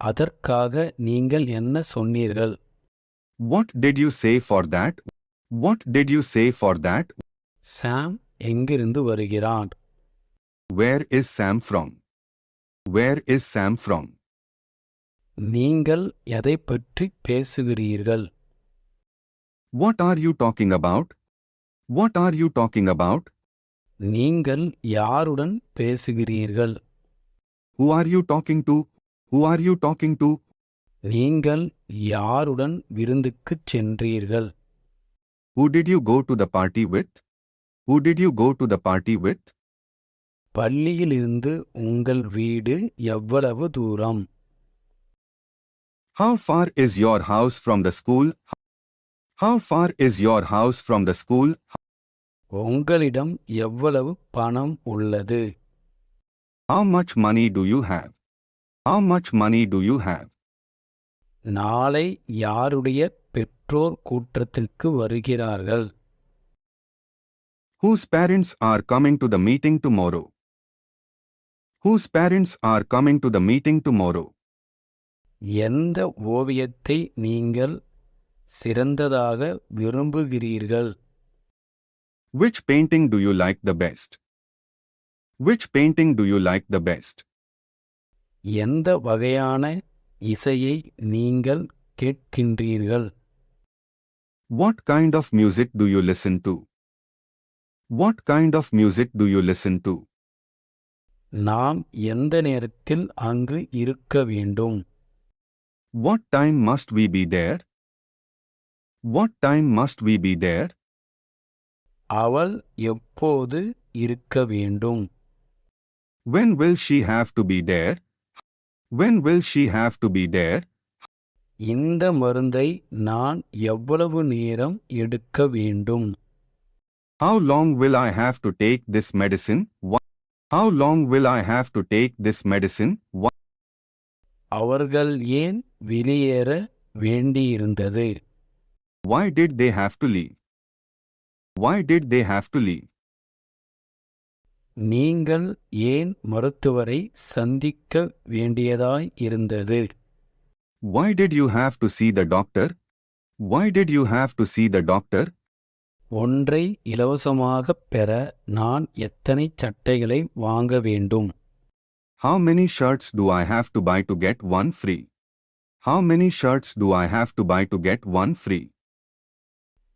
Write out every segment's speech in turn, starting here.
அதற்காக நீங்கள் என்ன சொன்னீர்கள் What did you say for that? What did you say for that? Sam எங்கிருந்து வருகிறான் Where is Sam from? Where is Sam from? நீங்கள் எதைப் பற்றி பேசுகிறீர்கள் What are you talking about? What are you talking about? நீங்கள் யாருடன் பேசுகிறீர்கள் Who are you talking to? Who are you talking to? நீங்கள் யாருடன் விருந்துக்குச் சென்றீர்கள் Who did you go to the party with? Who did you go to the party with? பள்ளியிலிருந்து உங்கள் வீடு எவ்வளவு தூரம் How far is your house from the school? How far is your house from the school? உங்களிடம் எவ்வளவு பணம் உள்ளது How much money do you have? How much money do you have? நாளை யாருடைய பெற்றோர் கூட்டத்திற்கு வருகிறார்கள் Whose parents are coming to the meeting tomorrow? Whose parents are coming to the meeting tomorrow? எந்த ஓவியத்தை நீங்கள் சிறந்ததாக விரும்புகிறீர்கள் Which painting do you like the best? Which painting do you like the best? எந்த வகையான இசையை நீங்கள் கேட்கின்றீர்கள் What kind of music do you listen to? What kind of music do you listen to? நாம் எந்த நேரத்தில் அங்கு இருக்க வேண்டும் What time must we be there? What time must we be there? அவள் எப்போது இருக்க வேண்டும் When will she have to be there? When will she have to be there? இந்த மருந்தை நான் எவ்வளவு நேரம் எடுக்க வேண்டும் How long will I have to take this medicine? Wha- How long will I have to take this medicine? Wha- அவர்கள் ஏன் வெளியேற வேண்டியிருந்தது Why did they have to leave? Why did they have to leave? நீங்கள் ஏன் மருத்துவரை சந்திக்க வேண்டியதாய் இருந்தது Why did you have to see the doctor? Why did you have to see the doctor? ஒன்றை இலவசமாகப் பெற நான் எத்தனை சட்டைகளை வாங்க வேண்டும் How many shirts do I have to buy to get one free? How many shirts do I have to buy to get one free?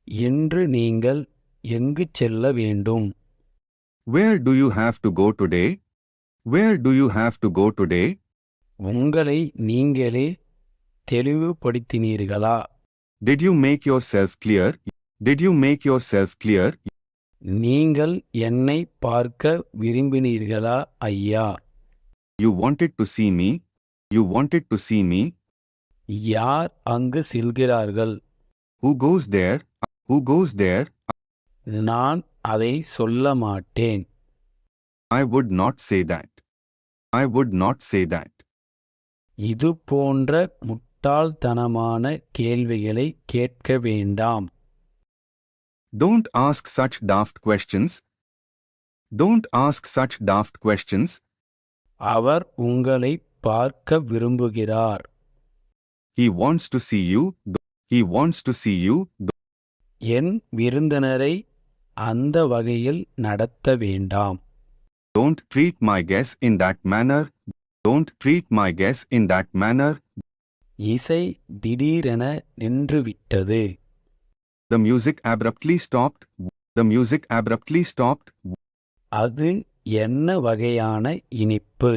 இன்று நீங்கள் எங்கு செல்ல வேண்டும் Where do you have to go today? Where do you have to go today? உங்களை நீங்களே தெளிவுபடுத்தினீர்களா Did you make yourself clear? Did you make yourself clear? நீங்கள் என்னை பார்க்க விரும்பினீர்களா ஐயா You wanted to see me? You wanted to see me? யார் அங்கு செல்கிறார்கள் Who goes there? Who goes there? நான் அதை சொல்ல மாட்டேன் I would not say that. I would not say that. இது போன்ற முட்டாள்தனமான கேள்விகளை கேட்க வேண்டாம் Don't ask such daft questions. Don't ask such daft questions. அவர் உங்களை பார்க்க விரும்புகிறார் He wants to see you. He wants to see you. என் விருந்தினரை அந்த வகையில் நடத்த வேண்டாம் Don't treat my guests in that manner. Don't treat my guests in that manner. இசை திடீரென நின்றுவிட்டது The music abruptly stopped. The music abruptly stopped. அது என்ன வகையான இனிப்பு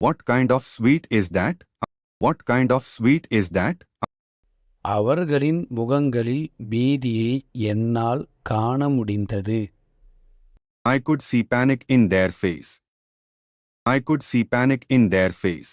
What kind of sweet is that? What kind of sweet is that? அவர்களின் முகங்களில் பீதியை என்னால் காண முடிந்தது I could see panic in their face. I could see panic in their face.